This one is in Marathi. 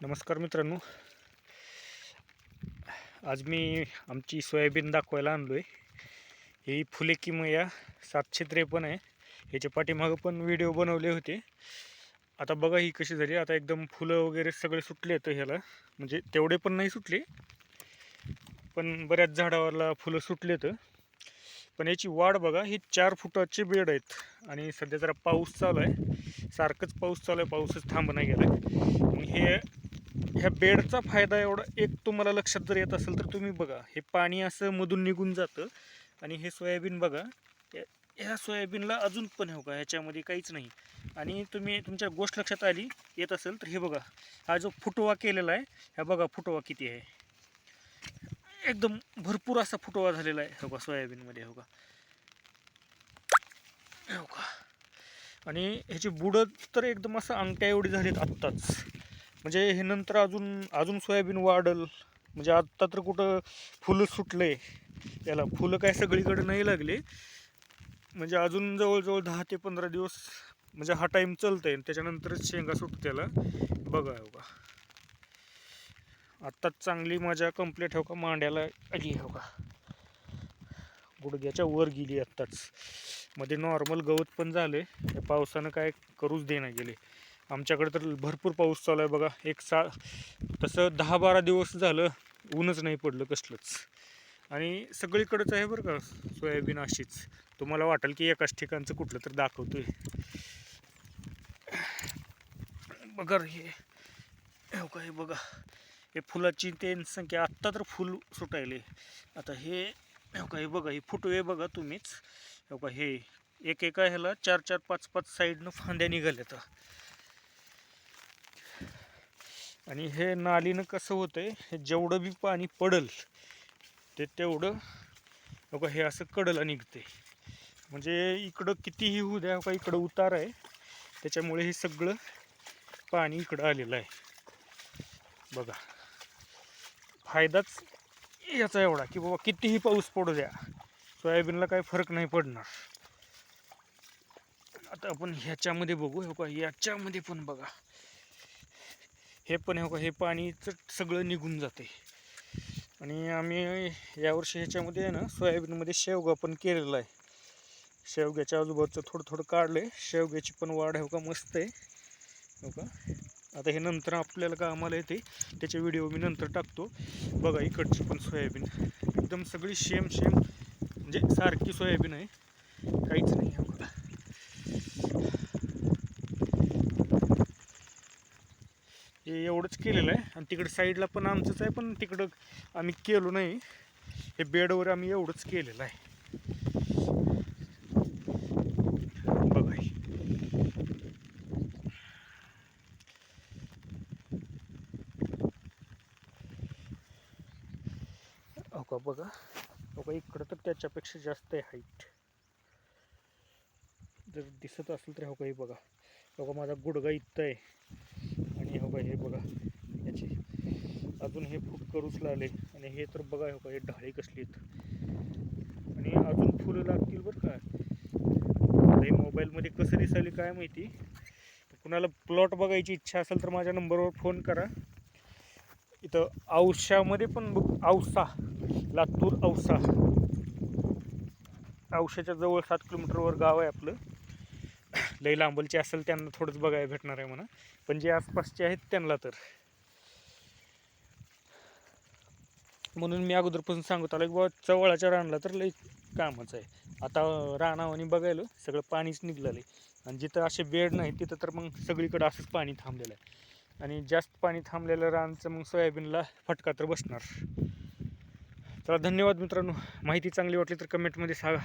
नमस्कार मित्रांनो. आज मी आमची सोयाबीन दाखवायला आणलो आहे ही फुले किमया सातशे त्रेपन्न आहे. ह्याच्या पाठीमागं पण व्हिडिओ बनवले होते. आता बघा ही कशी झाली. आता एकदम फुलं वगैरे सगळे सुटले तर ह्याला. म्हणजे तेवढे पण नाही सुटले. पण बऱ्याच झाडावरला फुलं सुटले तर पण याची वाढ बघा ही चार फुटाचे बेड आहेत. आणि सध्या जरा पाऊस चालू आहे. सारखंच पाऊस चालू आहे पाऊसच थांब नाही गेला आणि हे ह्या बेडचा फायदा एवढा एक तुम्हाला लक्षात जर येत असेल तर तुम्ही बघा हे पाणी असं मधून निघून जातं. आणि हे सोयाबीन बघा ह्या सोयाबीनला अजून पण हो का ह्याच्यामध्ये काहीच नाही. आणि तुम्ही तुमच्या गोष्ट लक्षात आली येत असेल तर हे बघा हा जो फुटवा केलेला आहे ह्या बघा फुटवा किती आहे. एकदम भरपूर असा फुटवा झालेला आहे. हो का? सोयाबीनमध्ये हो का? हो का? आणि ह्याची बुडं तर एकदम असं अंगठ्या एवढी झालीत आत्ताच. म्हणजे हे नंतर अजून अजून सोयाबीन वाढल. म्हणजे आत्ता तर कुठं फुलं सुटले. याला फुलं काय सगळीकडे नाही लागले. म्हणजे अजून जवळजवळ दहा ते पंधरा दिवस म्हणजे हा टाईम चालतंय त्याच्यानंतरच शेंगा सुटते त्याला बघा हो का? आत्ताच चांगली मजा कंप्लीट हो का? मांड्याला आली हो का? गुडघ्याच्या वर गेली आत्ताच. मध्ये नॉर्मल गवत पण झालं या पावसानं काय करूच देणं गेले. आमच्याकडे तर भरपूर पाऊस चालू आहे बघा. एक सा तसं दहा बारा दिवस झालं ऊनच नाही पडलं कसलंच. आणि सगळीकडंच आहे बरं का सोयाबीन अशीच. तुम्हाला वाटेल की एकाच ठिकाणचं कुठलं तर दाखवतो आहे बघा रे हे हो का हे बघा. हे फुलाची ते संख्या आत्ता तर फुल सुटायले. आता हे का हे बघा हे फुटवे बघा तुम्हीच. का हे एक एका ह्याला चार चार पाच पाच साईडनं फांद्या निघाल्यात. आणि हे नालीनं कसं होतंय हे जेवढं बी पाणी पडल ते तेवढं बघा का हे असं कडला निघते म्हणजे इकडं कितीही होऊ द्या का इकडं उतार आहे. त्याच्यामुळे हे सगळं पाणी इकडं आलेलं आहे. बघा. फायदाच याचा एवढा की बाबा कितीही पाऊस पडू द्या सोयाबीनला काही फरक नाही पडणार. आता आपण ह्याच्यामध्ये बघू हे का याच्यामध्ये पण बघा. हे पण हे का हे पाणीचं सगळं निघून जाते. आणि आम्ही यावर्षी ह्याच्यामध्ये आहे ना सोयाबीनमध्ये शेवगा पण केलेला आहे. शेवग्याच्या आजूबाजूचं थोडं थोडं काढलं आहे शेवग्याची पण वाढ हो का मस्त आहे. हो का आता हे नंतर आपल्याला का आम्हाला येते त्याचे व्हिडिओ मी नंतर टाकतो. बघा इकडची पण सोयाबीन. एकदम सगळी सेम सेम म्हणजे सारखी सोयाबीन आहे. काहीच नाही आहे बघा हे एवढंच केलेलं आहे. आणि तिकडे साईडला पण आमचंच आहे पण तिकडं आम्ही केलो नाही. हे बेडवर आम्ही एवढंच केलेलं आहे बघा हे. हो का बघा हो का इकडं तर त्याच्यापेक्षा जास्त आहे हाईट जर दिसत असेल तर हो का हे बघा. हो का माझा गुडगा इथं आहे. आणि हो का हे बघा याची अजून हे फूट करूच लागले. आणि हे तर बघा हो का हे ढाळी कसली आहेत. आणि अजून फुलं लागतील बरं का. हे मोबाईलमध्ये कसं दिसायला काय माहिती? कुणाला प्लॉट बघायची इच्छा असेल तर माझ्या नंबरवर फोन करा. इथं औशामध्ये पण बघ औसा लातूर औसा. औशाच्या जवळ सात किलोमीटरवर गाव आहे आपलं. लई लांबलचे असेल त्यांना थोडंच बघायला भेटणार आहे म्हणा. पण जे आसपासचे आहेत त्यांना तर. म्हणून मी अगोदरपासून सांगत आलो की बाबा चवळाच्या रानला तर लई कामच आहे. आता रानावानी बघायला सगळं पाणीच निघलेलं आहे आणि जिथं असे बेड नाही तिथं तर मग सगळीकडं असंच पाणी थांबलेलं आहे. आणि जास्त पाणी थांबलेलं रानचं मग सोयाबीनला फटका तर बसणार. चला धन्यवाद मित्रांनो. माहिती चांगली वाटली तर कमेंटमध्ये सांगा.